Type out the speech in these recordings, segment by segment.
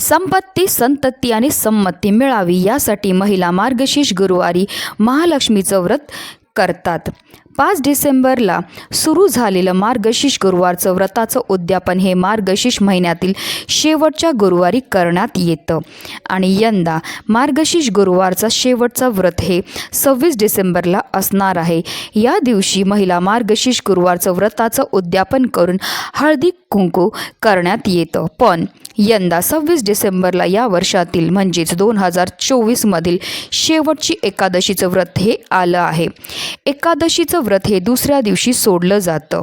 संपत्ती संतती आणि संमती मिळावी यासाठी महिला मार्गशीर्ष गुरुवारी महालक्ष्मीचं व्रत करतात. पाच डिसेंबरला सुरू झालेलं मार्गशीर्ष गुरुवारचं व्रताचं उद्यापन हे मार्गशीर्ष महिन्यातील शेवटच्या गुरुवारी करण्यात येतं. आणि यंदा मार्गशीर्ष गुरुवारचा शेवटचा व्रत हे सव्वीस डिसेंबरला असणार आहे. या दिवशी महिला मार्गशीर्ष गुरुवारचं व्रताचं उद्यापन करून हळदी कुंकू करण्यात येतं. पण यंदा सव्वीस डिसेंबरला या वर्षातील म्हणजेच दोन हजार चोवीसमधील शेवटची एकादशीचं व्रत हे आलं आहे. एकादशीचं व्रत हे दुसऱ्या दिवशी सोडलं जातं.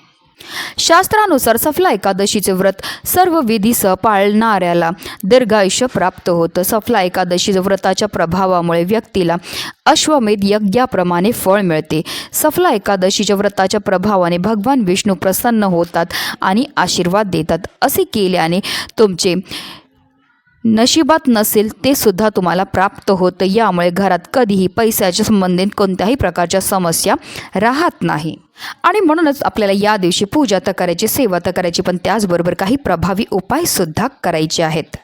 शास्त्रानुसार सफला एकादशीचे व्रत सर्व विधीसह पाळणाऱ्याला दीर्घायुष्य प्राप्त होतं. सफला एकादशी व्रताच्या प्रभावामुळे व्यक्तीला अश्वमेध यज्ञाप्रमाणे फळ मिळते. सफला एकादशीच्या व्रताच्या प्रभावाने भगवान विष्णू प्रसन्न होतात आणि आशीर्वाद देतात. असे केल्याने तुमचे नशिबात नसेल ते सुद्धा तुम्हाला प्राप्त होतं. यामुळे घरात कधीही पैशाच्या संबंधित कोणत्याही प्रकारच्या समस्या राहत नाही. आणि म्हणूनच आपल्याला या दिवशी पूजा तर करायची सेवा तर करायची पण त्याचबरोबर काही प्रभावी उपायसुद्धा करायचे आहेत.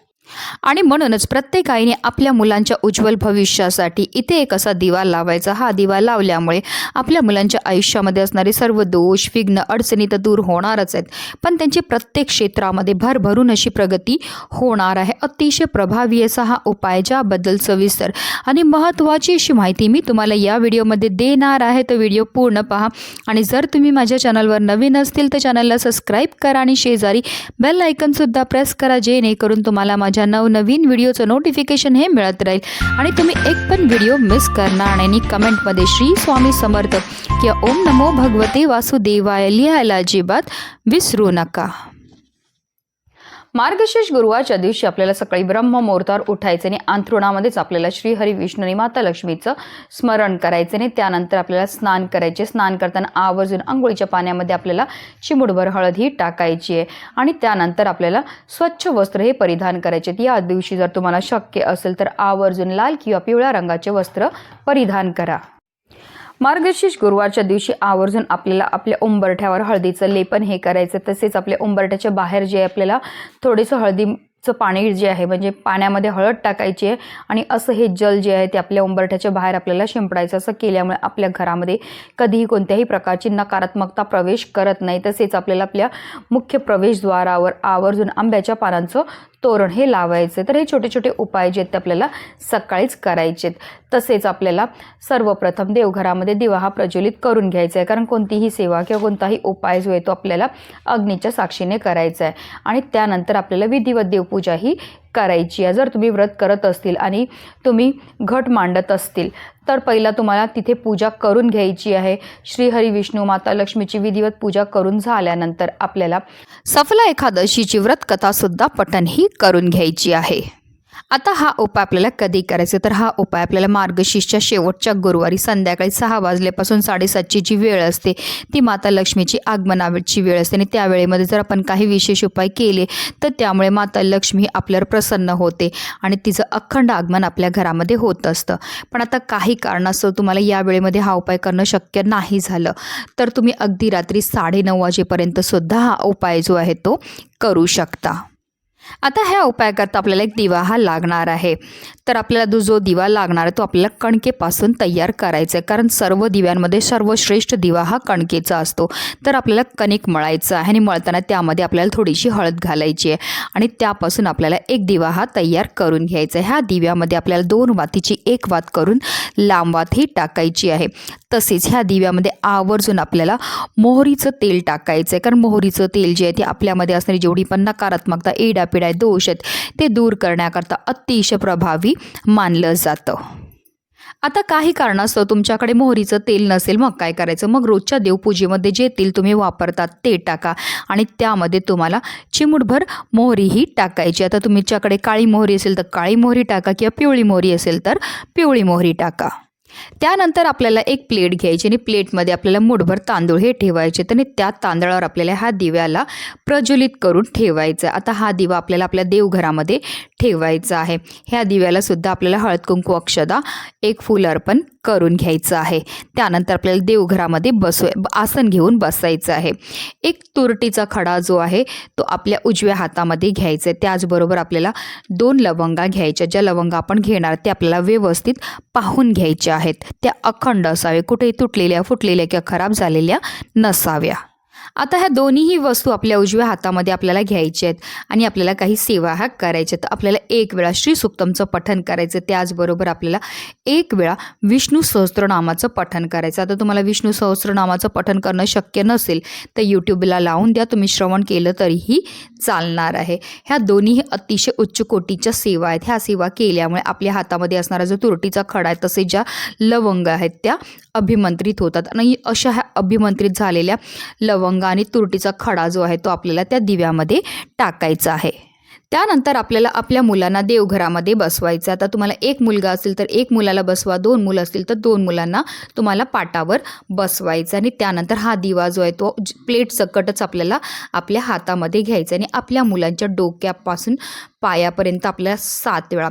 आणि म्हणूनच प्रत्येक आईने आपल्या मुलांच्या उज्ज्वल भविष्यासाठी इथे एक असा दिवा लावायचा. हा दिवा लावल्यामुळे आपल्या मुलांच्या आयुष्यामध्ये असणारे सर्व दोष विघ्न अडचणी तर दूर होणारच आहेत. पण त्यांची प्रत्येक क्षेत्रामध्ये भरभरून अशी प्रगती होणार आहे. अतिशय प्रभावी असा हा उपाय ज्याबद्दल सविस्तर आणि महत्त्वाची अशी माहिती मी तुम्हाला या व्हिडिओमध्ये देणार आहे. तर व्हिडिओ पूर्ण पहा आणि जर तुम्ही माझ्या चॅनलवर नवीन असतील तर चॅनलला सबस्क्राईब करा आणि शेजारी बेल आयकनसुद्धा प्रेस करा जेणेकरून तुम्हाला माझ्या नवनवीन व्हिडिओचं नोटिफिकेशन हे मिळत राहील. आणि तुम्ही एक पण व्हिडिओ मिस करणार नाही आणि कमेंटमध्ये श्री स्वामी समर्थ किंवा ओम नमो भगवते वासुदेवाय लिहायला अजिबात विसरू नका. मार्गशीर्ष गुरुवारच्या दिवशी आपल्याला सकाळी ब्रह्म मुहूर्तावर उठायचं आणि अंथरुणामध्येच आपल्याला श्रीहरी विष्णू आणि माता लक्ष्मीचं स्मरण करायचं आणि त्यानंतर आपल्याला स्नान करायचे. स्नान करताना आवर्जून आंघोळीच्या पाण्यामध्ये आपल्याला चिमुडभर हळद ही टाकायची आहे. आणि त्यानंतर आपल्याला स्वच्छ वस्त्र हे परिधान करायचे. आहेत. या दिवशी जर तुम्हाला शक्य असेल तर आवर्जून लाल किंवा पिवळ्या रंगाचे वस्त्र परिधान करा. मार्गशीर्ष गुरुवारच्या दिवशी आवर्जून आपल्याला आपल्या उंबरठ्यावर हळदीचं लेपन हे करायचं. तसेच आपल्या उंबरठ्याच्या बाहेर जे आपल्याला थोडंसं चं पाणी जे आहे म्हणजे पाण्यामध्ये हळद टाकायची आहे आणि असं हे जल जे आहे ते आपल्या उंबरठ्याच्या बाहेर आपल्याला शिंपडायचं असं केल्यामुळे आपल्या घरामध्ये कधीही कोणत्याही प्रकारची नकारात्मकता प्रवेश करत नाही. तसेच आपल्याला आपल्या मुख्य प्रवेशद्वारावर आवर्जून आंब्याच्या पानांचं तोरण हे लावायचे तर हे छोटे छोटे उपाय जे आहेत ते आपल्याला सकाळीच करायचे आहेत तसेच आपल्याला सर्वप्रथम देवघरामध्ये दिवा हा प्रज्वलित करून घ्यायचा आहे कारण कोणतीही सेवा किंवा कोणताही उपाय जो आहे तो आपल्याला अग्नीच्या साक्षीने करायचा आहे आणि त्यानंतर आपल्याला विधिवत देवपूजा ही करायची आहे. जर तुम्ही व्रत करत असतील आणि तुम्ही घट मांडत असतील तर पहिला तुम्हाला तिथे पूजा करून घ्यायची आहे. श्रीहरी विष्णू माता लक्ष्मीची विधिवत पूजा करून झाल्यानंतर आपल्याला सफला एकादशीची व्रतकथासुद्धा पठन ही करून घ्यायची आहे. आता हा उपाय आपल्याला कधी करायचा? तर हा उपाय आपल्याला मार्गशीर्षच्या शेवटच्या गुरुवारी संध्याकाळी सहा वाजल्यापासून साडेसातची जी वेळ असते ती माता लक्ष्मीची आगमनाची वेळ असते. आणि त्या वेळेमध्ये जर आपण काही विशेष उपाय केले तर त्यामुळे माता लक्ष्मी आपल्यावर प्रसन्न होते आणि तिचं अखंड आगमन आपल्या घरामध्ये होत असतं. पण आता काही कारणास्तव तुम्हाला या वेळेमध्ये हा उपाय करणं शक्य नाही झालं. तर तुम्ही अगदी रात्री साडेनऊ वाजेपर्यंत सुद्धा हा उपाय जो आहे तो करू शकता. आता ह्या उपायाकरता आपल्याला एक दिवा हा लागणार आहे. तर आपल्याला जो जो दिवा लागणार आहे तो आपल्याला कणकेपासून तयार करायचा आहे कारण सर्व दिव्यांमध्ये सर्वश्रेष्ठ दिवा हा कणकेचा असतो. तर आपल्याला कणिक मळायचं आहे आणि मळताना त्यामध्ये आपल्याला थोडीशी हळद घालायची आहे. आणि त्यापासून आपल्याला एक दिवा हा तयार करून घ्यायचा आहे. ह्या दिव्यामध्ये आपल्याला दोन वातीची एक वात करून लांब वात ही टाकायची आहे. तसेच ह्या दिव्यामध्ये आवर्जून आपल्याला मोहरीचं तेल टाकायचं आहे कारण मोहरीचं तेल जे आहे ते आपल्यामध्ये असणारी जेवढी पण नकारात्मकता एडापिडा दोष आहेत ते दूर करण्याकरता अतिशय प्रभावी मानलं जातं. आता काही कारणास्तव तुमच्याकडे मोहरीचं तेल नसेल मग काय करायचं? मग रोजच्या देवपूजेमध्ये जे तेल तुम्ही वापरतात ते टाका आणि त्यामध्ये तुम्हाला चिमूटभर मोहरीही टाकायची. आता तुमच्याकडे काळी मोहरी असेल तर काळी मोहरी टाका किंवा पिवळी मोहरी असेल तर पिवळी मोहरी टाका. त्यानंतर आपल्याला एक प्लेट घ्यायची आणि प्लेटमध्ये आपल्याला मुठभर तांदूळ हे ठेवायचे आणि त्या तांदळावर आपल्याला ह्या दिव्याला प्रज्वलित करून ठेवायचं आता हा दिवा आपल्याला आपल्या देवघरामध्ये ठेवायचा आहे. ह्या दिव्याला सुद्धा आपल्याला हळद कुंकू अक्षदा एक फूल अर्पण करून घ्यायचं आहे. त्यानंतर आपल्याला देवघरामध्ये बसू आसन घेऊन बसायचं आहे. एक तुरटीचा खडा जो आहे तो आपल्या उजव्या हातामध्ये घ्यायचा आहे. त्याचबरोबर आपल्याला दोन लवंगा घ्यायच्या ज्या लवंगा आपण घेणार ते आपल्याला व्यवस्थित पाहून घ्यायच्या आहेत. त्या अखंड असावे. कुठेही तुटलेल्या फुटलेल्या किंवा खराब झालेल्या नसाव्या. आता ह्या दोन्हीही वस्तू आपल्या उजव्या हातामध्ये आपल्याला घ्यायच्या आहेत आणि आपल्याला काही सेवा ह्या करायच्या आहेत. आपल्याला एक वेळा श्री सुक्तमचं पठण करायचं त्याचबरोबर आपल्याला एक वेळा विष्णू सहस्त्रनामाचं पठण करायचं. आता तुम्हाला विष्णू सहस्त्रनामाचं पठण करणं शक्य नसेल तर यूट्यूबला लावून द्या. तुम्ही श्रवण केलं तरीही चालणार आहे. ह्या दोन्हीही अतिशय उच्च कोटीच्या सेवा आहेत. ह्या सेवा केल्यामुळे आपल्या हातामध्ये असणारा जो तुरटीचा खडा आहे तसे ज्या लवंग आहेत त्या अभिमंत्रित होतात. आणि अशा ह्या अभिमंत्रित झालेल्या लवंगा आणि तुरटीचा खडा जो आहे तो आपल्याला त्या दिव्यामध्ये टाकायचा आहे. त्यानंतर आपल्याला आपल्या मुलांना देवघरामध्ये बसवायचं आता तुम्हाला एक मुलगा असेल तर एक मुलाला बसवा दोन मुलं असतील तर दोन मुलांना तुम्हाला पाटावर बसवायचं आणि त्यानंतर हा दिवा जो आहे तो प्लेट सकटच आपल्याला आपल्या हातामध्ये घ्यायचा आणि आपल्या मुलांच्या डोक्यापासून पायापर्यंत आपल्याला सात वेळा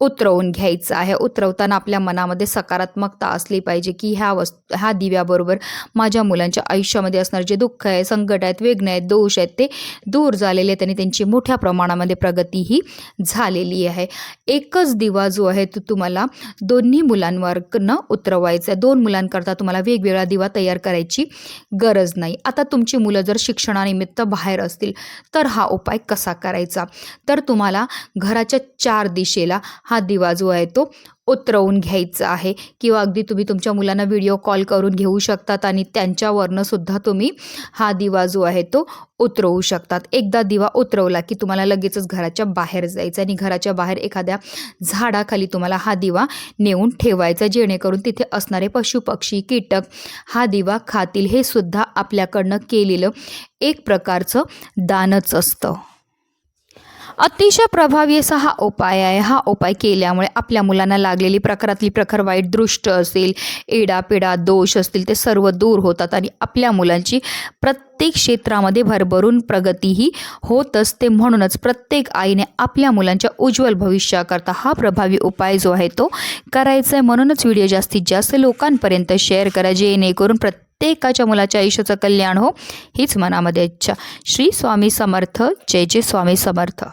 उतरवून घ्यायचं आहे. उतरवताना आपल्या मनामध्ये सकारात्मकता असली पाहिजे की ह्या वस्तू ह्या दिव्याबरोबर माझ्या मुलांच्या आयुष्यामध्ये असणारे जे दुःख आहे संकट आहेत विघ्न आहेत दोष आहेत ते दूर झालेले आहेत आणि त्यांची मोठ्या प्रमाणामध्ये प्रगतीही झालेली आहे. एकच दिवा जो आहे तो तुम्हाला दोन्ही मुलांवर न उतरवायचा आहे. दोन मुलांकरता तुम्हाला वेगवेगळा दिवा तयार करायची गरज नाही. आता तुमची मुलं जर शिक्षणानिमित्त बाहेर असतील तर हा उपाय कसा करायचा? तर तुम्हाला घराच्या चार दिशेला हा दिवा जो आहे तो उतरवून घ्यायचा आहे. किंवा अगदी तुम्ही तुमच्या मुलांना व्हिडिओ कॉल करून घेऊ शकतात आणि त्यांच्यावरनं सुद्धा तुम्ही हा दिवा जो आहे तो उतरवू शकतात. एकदा दिवा उतरवला की तुम्हाला लगेचच घराच्या बाहेर जायचं आणि घराच्या बाहेर एखाद्या झाडाखाली तुम्हाला हा दिवा नेऊन ठेवायचा जेणेकरून तिथे असणारे पशुपक्षी कीटक हा दिवा खातील हे सुद्धा आपल्याकडनं केलेलं एक प्रकारचं दानच असतं. अतिशय प्रभावी असा हा उपाय आहे. हा उपाय केल्यामुळे आपल्या मुलांना लागलेली प्रकारातली प्रखर वाईट दृष्ट असेल एडापिडा दोष असतील ते सर्व दूर होतात आणि आपल्या मुलांची प्रत्येक क्षेत्रामध्ये भरभरून प्रगतीही होत असते म्हणूनच प्रत्येक आईने आपल्या मुलांच्या उज्ज्वल भविष्याकरता हा प्रभावी उपाय जो आहे तो करायचा आहे. म्हणूनच व्हिडिओ जास्तीत जास्त लोकांपर्यंत शेअर करा जेणेकरून प्रत्येकाच्या मुलाच्या आयुष्याचं कल्याण हो हीच मनामध्ये इच्छा. श्री स्वामी समर्थ. जय जय स्वामी समर्थ.